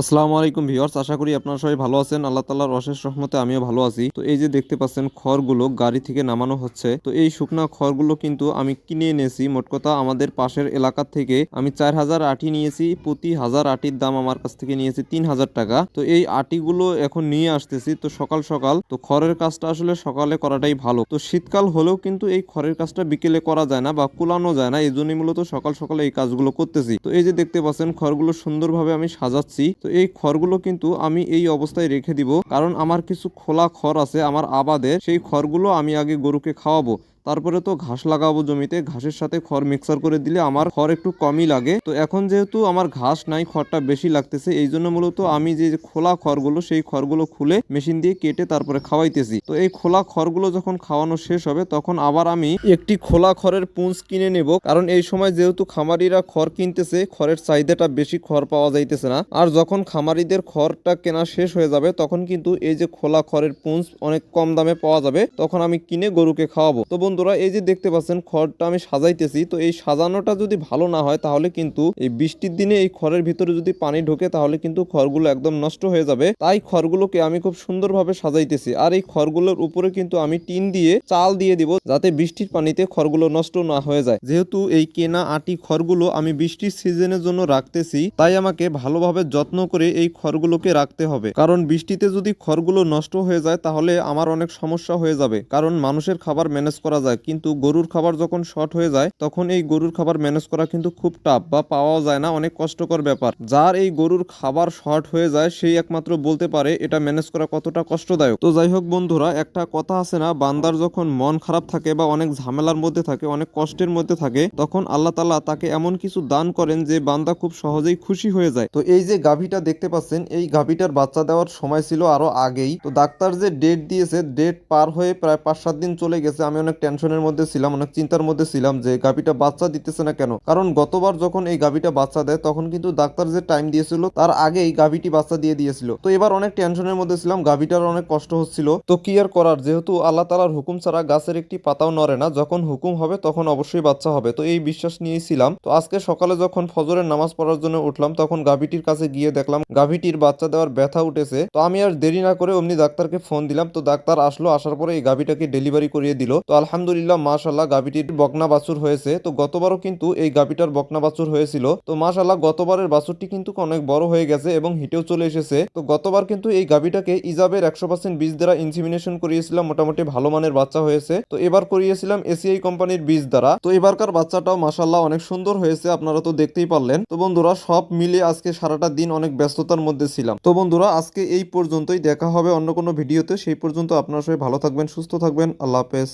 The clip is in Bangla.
আসসালামু আলাইকুম ভিউয়ার্স, আশা করি আপনারা সবাই ভালো আছেন। আল্লাহ তাআলার অশেষ রহমতে আমিও ভালো আছি। তো এই যে দেখতে পাচ্ছেন, খড়গুলো গাড়ি থেকে নামানো হচ্ছে। তো এই শুকনা খড়গুলো কিন্তু আমি কিনে এনেছি। মোট কথা আমাদের পাশের এলাকা থেকে আমি চার হাজার আটি নিয়েছি, প্রতি হাজার আটির দাম আমার কাছ থেকে নিয়েছি তিন হাজার টাকা। তো এই আটিগুলো এখন নিয়ে আসতেছি, তো সকাল সকাল। তো খড়ের কাজটা আসলে সকালে করাটাই ভালো। তো শীতকাল হলেও কিন্তু এই খড়ের কাজটা বিকেলে করা যায় না বা কুলানো যায় না। এই জন্যই মূলত সকাল সকালে এই কাজগুলো করতেছি। তো এই যে দেখতে পাচ্ছেন, খড়গুলো সুন্দরভাবে আমি সাজাচ্ছি। তো এই খড়গুলো কিন্তু আমি এই অবস্থায় রেখে দিব। কারণ আমার কিছু খোলা খড় আছে, আমার আবাদের। সেই খড়গুলো আমি আগে গরুকে খাওয়াবো। তারপরে তো ঘাস লাগাবো জমিতে, ঘাসের সাথে খড় মিক্সার করে দিলে আমার খড় একটু কমই লাগে। তো এখন যেহেতু আমার ঘাস নাই, খড়টা বেশি লাগতেছে, এই জন্য মূলত আমি যে খোলা খড়গুলো, সেই খড়গুলো খুলে মেশিন দিয়ে কেটে তারপরে খাওয়াইতেছি। তো এই খোলা খড়গুলো যখন খাওয়ানো শেষ হবে, তখন আবার আমি একটি খোলা খড়ের পুঁজ কিনে নেব। কারণ এই সময় যেহেতু খামারিরা খড় কিনতেছে, খড়ের চাহিদাটা বেশি খড় পাওয়া যাইতেছে না। আর যখন খামারিদের খড়টা কেনা শেষ হয়ে যাবে, তখন কিন্তু এই যে খোলা খড়ের পুঁজ অনেক কম দামে পাওয়া যাবে, তখন আমি কিনে গরুকে খাওয়াবো। তো বন্ধুরা, এই যে দেখতে পাচ্ছেন, খড়টা আমি সাজাইতেছি। তো এই সাজানোটা যদি ভালো না হয়, তাহলে কিন্তু এই বৃষ্টির দিনে এই খড়ের ভিতরে যদি পানি ঢোকে, তাহলে কিন্তু খড়গুলো একদম নষ্ট হয়ে যাবে। তাই খড়গুলোকে আমি খুব সুন্দরভাবে সাজাইতেছি। আর এই খড়গুলোর উপরে কিন্তু আমি টিন দিয়ে চাল দিয়ে দিব, যাতে বৃষ্টির পানিতে খড়গুলো নষ্ট না হয়ে যায়। যেহেতু এই কেনা আটি খড়গুলো আমি বৃষ্টির সিজনের জন্য রাখতেছি, তাই আমাকে ভালোভাবে যত্ন করে এই খড়গুলোকে রাখতে হবে। কারণ বৃষ্টিতে যদি খড়গুলো নষ্ট হয়ে যায়, তাহলে আমার অনেক সমস্যা হয়ে যাবে। কারণ মানুষের খাবার ম্যানেজ করা যায়, কিন্তু গরুর খাবার যখন শর্ট হয়ে যায়, তখন এই গরুর খাবার ম্যানেজ করা কিন্তু খুব টাফ বা পাওয়াও যায় না, অনেক কষ্টকর ব্যাপার। যার এই গরুর খাবার শর্ট হয়ে যায়, সেই একমাত্র বলতে পারে এটা ম্যানেজ করা কতটা কষ্টদায়ক। তো যাই হোক বন্ধুরা, একটা কথা আছে না, বান্দার যখন মন খারাপ থাকে বা অনেক ঝামেলার মধ্যে থাকে, অনেক কষ্টের মধ্যে থাকে, তখন আল্লাহ তালা তাকে এমন কিছু দান করেন যে বান্দা খুব সহজেই খুশি হয়ে যায়। তো এই যে গাভীটা দেখতে পাচ্ছেন, এই গাভীটার বাচ্চা দেওয়ার সময় ছিল আরও আগেই। তো ডাক্তার যে ডেট দিয়েছে ডেট পার হয়ে প্রায় পাঁচ সাত দিন চলে গেছে, আমি অনেক টেনশনের মধ্যে ছিলাম, অনেক চিন্তার মধ্যে ছিলাম যে গাভীটা বাচ্চা দিতেছে না কেন? কারণ গতবার যখন এই গাভীটা বাচ্চা দেয়, তখন কিন্তু ডাক্তার যে টাইম দিয়েছিল, তার আগেই গাভীটি বাচ্চা দিয়ে দিয়েছিল। তো এবার অনেক টেনশনের মধ্যে ছিলাম, গাভীটার অনেক কষ্ট হচ্ছিল। তো কি আর করার? যেহেতু আল্লাহ তালার হুকুম ছাড়া গাছের একটি পাতাও নড়ে না, যখন হুকুম হবে, তখন অবশ্যই বাচ্চা হবে। তো এই বিশ্বাস নিয়েই ছিলাম। তো আজকে সকালে যখন ফজরের নামাজ পড়ার জন্য উঠলাম, তখন গাভীটির কাছে গিয়ে দেখলাম, গাভীটির বাচ্চা দেওয়ার ব্যথা উঠেছে। তো আমি আর দেরি না করে অমনি ডাক্তারকে ফোন দিলাম। তো ডাক্তার আসলো, আসার পরে এই গাভীটাকে ডেলিভারি করিয়ে দিল। তো আলহামদুলিল্লাহ মাশাল্লাহ গাভীটির বকনা বাছুর হয়েছে। তো গতবারও কিন্তু এই গাভীটার বকনা বাছুর হয়েছিল। তো মাশাল্লাহ গতবারের বাছুরটি কিন্তু অনেক বড় হয়ে গেছে এবং হিটেও চলে এসেছে। তো গতবার কিন্তু এই গাভীটাকে ইজাবের একশো পার্সেন্ট বীজ দ্বারা ইনসিমিনেশন করিয়েছিলাম। মোটামুটি ভালো মানের বাচ্চা হয়েছে। তো এবার করিয়েছিলাম এসিআই কোম্পানির বীজ দ্বারা। তো এবারকার বাচ্চাটাও মাশাল্লাহ অনেক সুন্দর হয়েছে, আপনারা তো দেখতেই পারলেন। তো বন্ধুরা, সব মিলে আজকে সারাটা দিন অনেক ব্যস্ততার মধ্যে ছিলাম। তো বন্ধুরা, আজকে এই পর্যন্তই। দেখা হবে অন্য কোনো ভিডিওতে। সেই পর্যন্ত আপনারা সবাই ভালো থাকবেন, সুস্থ থাকবেন। আল্লাহ হাফেজ।